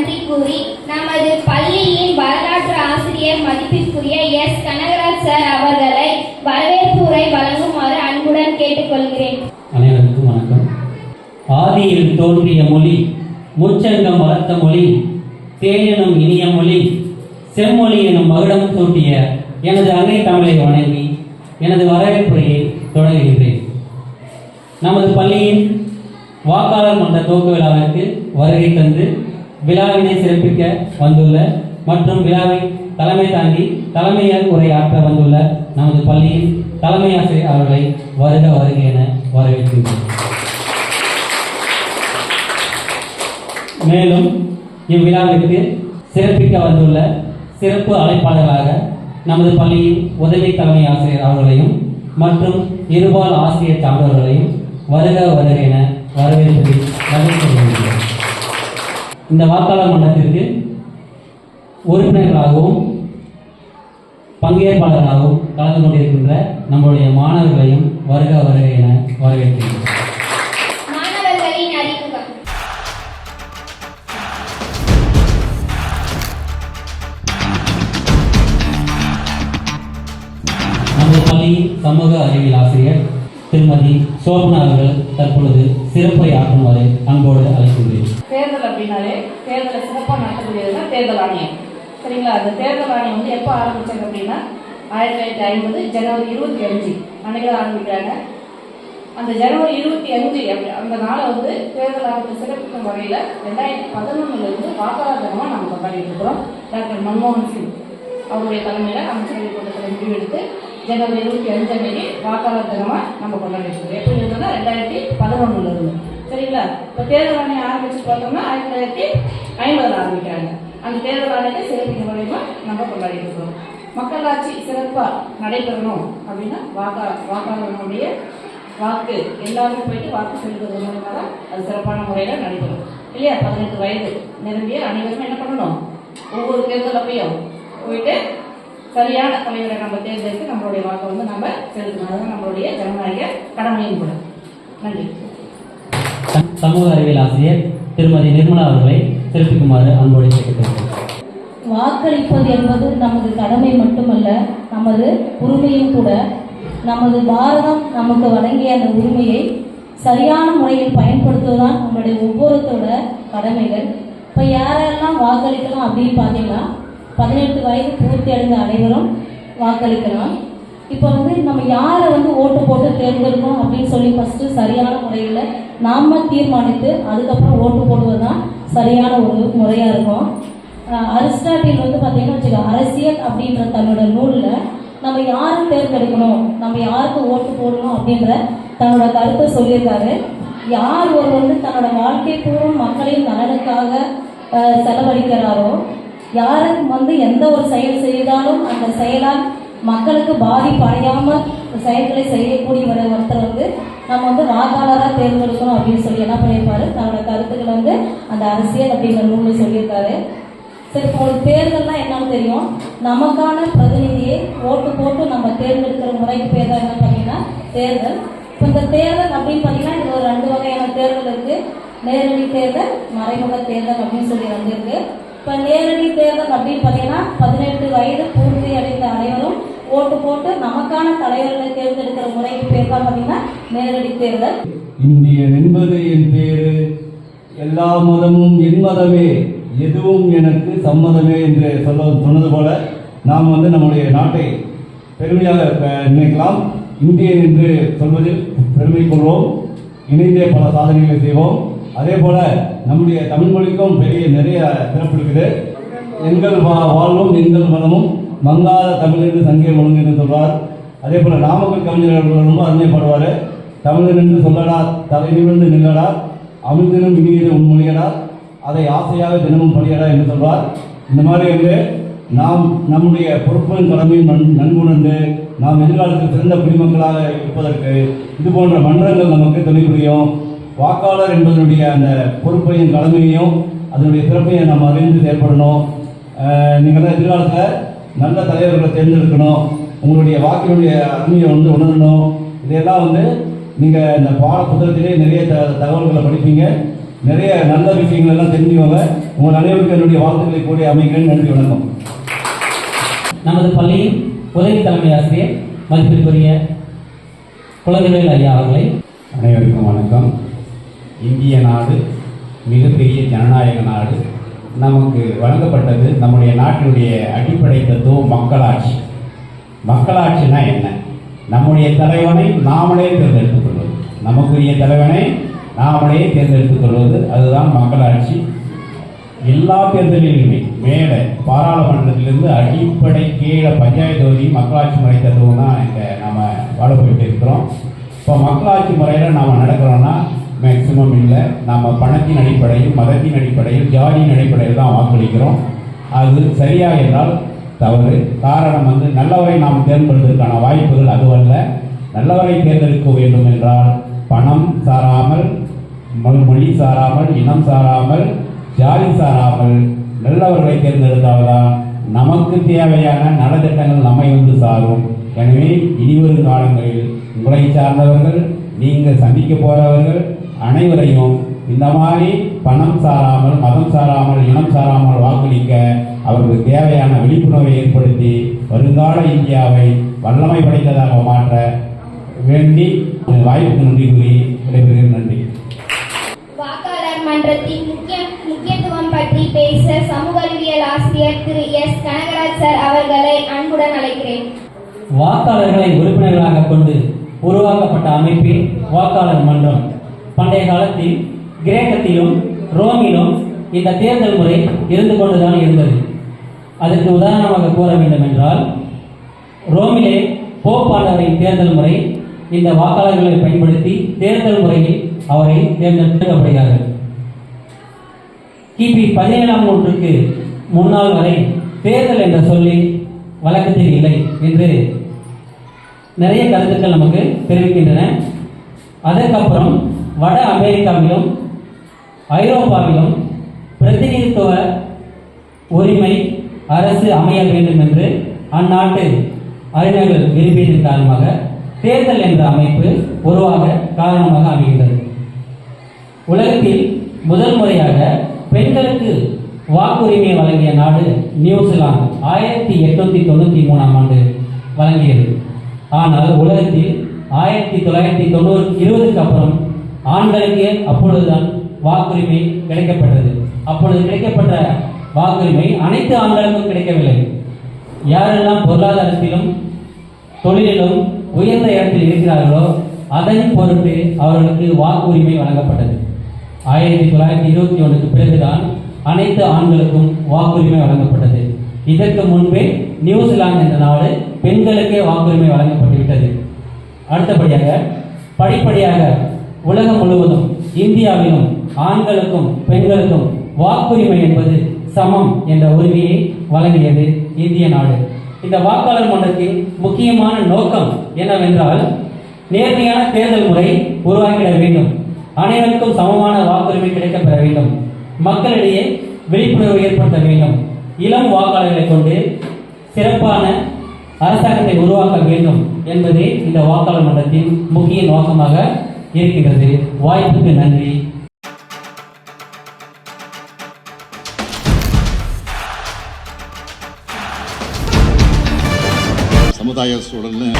நன்றி கூறி நமது பள்ளியின் வரலாற்று ஆசிரியர் மதிப்பிற்குரிய எஸ். கனகராஜ் சார் அவர்களை வரவேற்பு உரை வழங்குமாறு அன்புடன் கேட்டுக்கொள்கிறேன். அனைவருக்கும் வணக்கம். ஆதியில் தோன்றிய மொழி முச்சங்கம் வளர்த்த மொழி தேனெனும் இனிய மொழி செம்மொழி எனும் மகுடம் தோட்டிய எனது அன்னை தமிழை வணங்கி எனது வரவேற்புரையை தொடங்குகின்றேன். நமது பள்ளியின் வாக்காளர் மன்ற துவக்க விழாவிற்கு வருகை தந்து விழாவினை சிறப்பிக்க வந்துள்ள மற்றும் விழாவை தலைமை தாங்கி தலைமையால் உரையாற்ற வந்துள்ள நமது பள்ளியின் தலைமை ஆசிரியர் அவர்களை வருக வருக என வரவேற்கின்றேன் மேலும் இவ்விழாவிற்கு சிறப்பிக்க வந்துள்ள சிறப்பு அழைப்பாளராக நமது பள்ளியின் உதவி தலைமை ஆசிரியர் அவர்களையும் மற்றும் இருபால் ஆசிரியர் சான்றவர்களையும் வருக வருக என வரவேற்பதில் மகிழ்ச்சி இந்த வாக்காளர் மன்றத்திற்கு உறுப்பினர்களாகவும் பங்கேற்பாளர்களாகவும் கலந்து கொண்டிருக்கின்ற நம்முடைய மாணவர்களையும் வருக வருக என அறிமுகம். நமது பள்ளியின் சமூக அறிவியல் ஆசிரியர் திருமதி சோபனா அவர்கள் தற்பொழுது சிறப்புரை ஆற்றுமாறு அன்போடு அழைக்கின்றேன். தேர்தல் அப்படின்னாலே தேர்தலை சிறப்பாக நடத்தக்கூடியதுன்னா தேர்தல் ஆணையம். சரிங்களா? அந்த தேர்தல் ஆணையம் வந்து எப்போ ஆரம்பிச்சாங்க அப்படின்னா ஆயிரத்தி தொள்ளாயிரத்தி ஐம்பது ஜனவரி இருபத்தி அஞ்சு அன்னைக்கு ஆரம்பிக்கிறாங்க. அந்த ஜனவரி இருபத்தி அஞ்சு அப்படி அந்த நாளை வந்து தேர்தல் ஆணையத்தை சிறப்பிக்கும் வகையில் ரெண்டாயிரத்தி பதினொன்றுலேருந்து வாக்காளர் தினமாக நம்ம கொண்டாடிட்டு இருக்கிறோம். டாக்டர் மன்மோகன் சிங் அவருடைய தலைமையில் அமைச்சரவை கூட்டத்தில் முடிவெடுத்து ஜனவரி இருபத்தி அஞ்சு வாக்காளர் தினமாக நம்ம கொண்டாடிட்டு இருக்கோம். எப்படி இருந்தோம்னா ரெண்டாயிரத்தி பதினொன்றுல இருந்து. சரிங்களா? இப்போ தேர்தல் ஆணையம் ஆரம்பிச்சு பார்த்தோம்னா ஆயிரத்தி தொள்ளாயிரத்தி ஐம்பதில் ஆரம்பிக்கிறாங்க. அந்த தேர்தல் ஆணையத்தை சிறப்பிக்கும் மூலயமா நம்ம கொண்டாடிட்டு இருக்கிறோம் மக்களாட்சி சிறப்பாக நடைபெறணும் அப்படின்னா வாக்கா வாக்காளர்களுடைய வாக்கு எல்லாருமே போயிட்டு வாக்கு செலுத்துறது மூலமாக தான் அது சிறப்பான முறையில் நடைபெறும். இல்லையா? பதினெட்டு வயது நிரம்பிய அனைவருமே என்ன பண்ணணும்? ஒவ்வொரு தேர்தல் அப்பையும் போயிட்டு சரியான தலைவரை நம்ம தேர்ந்தெடுத்து நம்மளுடைய வாக்கை வந்து நம்ம செலுத்தணும். அதுதான் நம்மளுடைய ஜனநாயக கடமையும் கூட நன்றி. சமூக அறிவியல் ஆசிரியர் திருமதி நிர்மலா அவர்களை சிறப்பிக்குமாறு அன்போடு கேட்டுக்கொள்கிறேன். வாக்களிப்பது என்பது நமது கடமை மட்டுமல்ல நமது உரிமையும் கூட. நமது பாரதம் நமக்கு வழங்கிய அந்த உரிமையை சரியான முறையில் பயன்படுத்துவதுதான் நம்மளுடைய ஒவ்வொருத்தோட கடமைகள். இப்போ யாரெல்லாம் வாக்களிக்கலாம் அப்படின்னு பார்த்தீங்கன்னா பதினெட்டு வயது பூர்த்தி அடைந்த அனைவரும் வாக்களிக்கலாம். இப்போ வந்து நம்ம யாரை வந்து ஓட்டு போட்டு தேர்ந்தெடுக்கணும் அப்படின்னு சொல்லி ஃபஸ்ட்டு சரியான முறையில் நாம தீர்மானித்து அதுக்கப்புறம் ஓட்டு போடுவது தான் சரியான ஒரு முறையாக இருக்கும். அரிஸ்டாட்டில் வந்து பார்த்தீங்கன்னா வச்சுக்க அரசியல் அப்படின்ற தன்னோட நூலில் நம்ம யாரை தேர்ந்தெடுக்கணும் நம்ம யாருக்கு ஓட்டு போடணும் அப்படின்ற தன்னோட கருத்தை சொல்லியிருக்காரு. யார் ஒரு வந்து தன்னோட வாழ்க்கை பூர்வம் மக்களின் நலனுக்காக செலவழிக்கிறாரோ யாருக்கு வந்து எந்த ஒரு செயல் செய்தாலும் அந்த செயலால் மக்களுக்கு பாதிப்பு அடையாமல் செயல்களை செய்யக்கூடிய ஒரு ஒருத்தர் வந்து நம்ம வந்து வாக்காளராக தேர்ந்தெடுக்கணும் அப்படின்னு சொல்லி என்ன பண்ணியிருப்பாரு? தன்னோட கருத்துக்களை வந்து அந்த அரசியல் அப்படிங்கிற நூலில் சொல்லியிருக்காரு. சரி இப்போ ஒரு தேர்தல்னா என்னன்னு தெரியும். நமக்கான பிரதிநிதியை ஓட்டு போட்டு நம்ம தேர்ந்தெடுக்கிற முறைக்கு பேர் தான் என்ன பார்த்தீங்கன்னா தேர்தல். இப்போ இந்த தேர்தல் அப்படின்னு பார்த்தீங்கன்னா இது ஒரு ரெண்டு வகையான தேர்தல் இருக்கு. நேரடி தேர்தல் மறைமுக தேர்தல் அப்படின்னு சொல்லி வந்திருக்கு. இப்போ நேரடி தேர்தல் அப்படின்னு பார்த்தீங்கன்னா பதினெட்டு வயது பூர்த்தி அடைந்த அனைவரும் ஓட்டு போட்டு நமக்கான தலைவர்களை தேர்ந்தெடுக்கிற முறைக்கு பேர் தான் பார்த்தீங்கன்னா நேரடி தேர்தல். இந்தியன் என்பது என் பேரு எல்லா மதமும் என் மதமே எதுவும் எனக்கு சம்மதமே என்று சொல்ல சொன்னது போல நாம் வந்து நம்முடைய நாட்டை பெருமையாக நினைக்கலாம். இந்தியன் என்று சொல்வதில் பெருமை கொள்வோம். இணைந்தே பல சாதனைகளை செய்வோம். அதே போல நம்முடைய தமிழ் மொழிக்கும் பெரிய நிறைய சிறப்பு இருக்குது. எங்கள் வா- வாழ்வும் எங்கள் மனமும் மங்காத தமிழ் என்று சங்கே மொழி என்று சொல்வார். அதே போல நாமக்கல் கவிஞர் அவர்கள் ரொம்ப அருமைப்படுவார். தமிழர் என்று சொல்லடா தலை நிமிர்ந்து நில்லடா அமிழ்தினும் இனியது உன்மொழியடா அதை ஆசையாக தினமும் படியடா என்று சொல்வார். இந்த மாதிரி வந்து நாம் நம்முடைய பொறுப்பும் கடமையும் நன்- நன்குணர்ந்து நாம் எதிர்காலத்தில் சிறந்த குடிமக்களாக இருப்பதற்கு இது போன்ற மன்றங்கள் நமக்கு துணை புரியும். வாக்காளர் என்பதனுடைய அந்த பொறுப்பையும் கடமையையும் அதனுடைய சிறப்பையும் நாம் அறிந்து செயல்படணும். நீங்கள் எதிர்காலத்தில் நல்ல தலைவர்களை தேர்ந்தெடுக்கணும். உங்களுடைய வாக்கினுடைய அருமையை வந்து உணரணும். இதையெல்லாம் வந்து நீங்கள் இந்த பாட புத்தகத்திலே நிறைய த தகவல்களை படிப்பீங்க. நிறைய நல்ல விஷயங்கள் எல்லாம் தெரிஞ்சுக்கோங்க. உங்கள் அனைவருக்கும் என்னுடைய வாழ்த்துக்களை கூடி அமைக்கிறேன் நன்றி வணக்கம். நமது பள்ளியின் உதவி தலைமை ஆசிரியர் மதிப்பிற்குரிய குழந்தைகள் ஐயா அவர்களை. அனைவருக்கும் வணக்கம். இந்திய நாடு மிகப்பெரிய ஜனநாயக நாடு. நமக்கு வழங்கப்பட்டது நம்முடைய நாட்டினுடைய அடிப்படை தத்துவம் மக்களாட்சி. மக்களாட்சினா என்ன? நம்முடைய தலைவனை நாமளே தேர்ந்தெடுத்துக் கொள்வது நமக்குரிய தலைவனை நாமளே தேர்ந்தெடுத்துக் கொள்வது அதுதான் மக்களாட்சி. எல்லா தேர்தலிலுமே மேலே பாராளுமன்றத்திலிருந்து அடிப்படை கீழே பஞ்சாயத்து தொகுதி மக்களாட்சி முறை தத்துவம் தான் இங்கே நாம் வாழ போயிட்டு இருக்கிறோம். இப்போ மக்களாட்சி முறையில் நாம் நடக்கிறோன்னா மேக்சிமம் இல்லை. நம்ம பணத்தின் அடிப்படையில் மதத்தின் அடிப்படையில் ஜாதியின் அடிப்படையில் தான் வாக்களிக்கிறோம். அது சரியாக என்றால் தவறு. காரணம் வந்து நல்லவரை நாம் தேர்ந்தெடுப்பதற்கான வாய்ப்புகள் அதுவல்ல. நல்லவரை தேர்ந்தெடுக்க வேண்டும் என்றால் பணம் சாராமல் மொழி சாராமல் இனம் சாராமல் ஜாதி சாராமல் நல்லவர்களை தேர்ந்தெடுத்தால்தான் நமக்கு தேவையான நலத்திட்டங்கள் நம்மை வந்து சாரும். எனவே இனிவரும் காலங்களில் உங்களை சார்ந்தவர்கள் நீங்கள் சந்திக்க போகிறவர்கள் அனைவரையும் இந்த மாதிரி பணம் சாராமல் மதம் சாராமல் இனம் சாராமல் வாக்களிக்க அவர்களுக்கு தேவையான விழிப்புணர்வை ஏற்படுத்தி வருங்கால இந்தியாவை வல்லமை படைத்ததாக மாற்ற வேண்டி வாய்ப்புக்கு நன்றி கூறி விடைபெறுகிறேன். நன்றி. வாக்காளர் மன்றத்தின் முக்கிய முக்கியத்துவம் பற்றி பேச சமூக அறிவியல் ஆசிரியர் திரு எஸ். கனகராஜ் சார் அவர்களை அன்புடன் அழைக்கிறேன். வாக்காளர்களை உறுப்பினர்களாக கொண்டு உருவாக்கப்பட்ட அமைப்பே வாக்காளர் மன்றம் பண்டைய காலத்தில் கிரேக்கத்திலும் ரோமிலும் இந்த தேர்தல் முறை இருந்து கொண்டுதான் இருந்தது. அதற்கு உதாரணமாக கூற வேண்டும் என்றால் ரோமிலே போப்பாளரின் தேர்தல் முறை இந்த வாக்காளர்களை பயன்படுத்தி தேர்தல் முறையில் அவரை தேர்ந்தெடுக்கப்படுகிறார்கள். கிபி பதினேழாம் நூற்றுக்கு முன்னால் வரை தேர்தல் என்ற சொல்லி வழக்கத்தில் இல்லை என்று நிறைய கருத்துக்கள் நமக்கு தெரிவிக்கின்றன. அதற்கப்புறம் வட அமெரிக்காவிலும் ஐரோப்பாவிலும் பிரதிநிதித்துவ உரிமை அரசு அமைய வேண்டும் என்று அந்நாட்டு அறிஞர்கள் விரும்பியதன் காரணமாக தேர்தல் என்ற அமைப்பு உருவாக காரணமாக அமைகின்றது. உலகத்தில் முதல் முறையாக பெண்களுக்கு வாக்குரிமை வழங்கிய நாடு நியூசிலாந்து. ஆயிரத்தி எட்நூத்தி தொண்ணூத்தி மூணாம் ஆண்டு வழங்கியது. ஆனால் உலகத்தில் ஆயிரத்தி தொள்ளாயிரத்தி தொண்ணூறு இருபதுக்கு அப்புறம் ஆண்களுக்கு அப்பொழுதுதான் வாக்குரிமை கிடைக்கப்பட்டது? அப்பொழுது கிடைக்கப்பட்ட வாக்குரிமை அனைத்து ஆண்களுக்கும் கிடைக்கவில்லை. யாரெல்லாம் பொருளாதாரத்திலும் தொழிலிலும் உயர்ந்த இடத்தில் இருக்கிறார்களோ அதன் பொருட்டு அவர்களுக்கு வாக்குரிமை வழங்கப்பட்டது. ஆயிரத்தி தொள்ளாயிரத்தி இருபத்தி ஒன்றுக்கு பிறகுதான் அனைத்து ஆண்களுக்கும் வாக்குரிமை வழங்கப்பட்டது. இதற்கு முன்பே நியூசிலாந்து என்ற நாடு பெண்களுக்கே வாக்குரிமை வழங்கப்பட்டு விட்டது அடுத்தபடியாக படிப்படியாக உலகம் முழுவதும் இந்தியாவிலும் ஆண்களுக்கும் பெண்களுக்கும் வாக்குரிமை என்பது சமம் என்ற உரிமையை வழங்கியது இந்திய நாடு. இந்த வாக்காளர் மன்றத்தின் முக்கியமான நோக்கம் என்னவென்றால் நேர்மையான தேர்தல் முறை உருவாக்கிட வேண்டும். அனைவருக்கும் சமமான வாக்குரிமை கிடைக்கப்பெற வேண்டும். மக்களிடையே விழிப்புணர்வு ஏற்படுத்த வேண்டும். இளம் வாக்காளர்களை கொண்டு சிறப்பான அரசாங்கத்தை உருவாக்க வேண்டும் என்பதே இந்த வாக்காளர் மன்றத்தின் முக்கிய நோக்கமாக இருக்கிறது வாய்ப்புக்கு நன்றி. சமுதாய சூழல்னு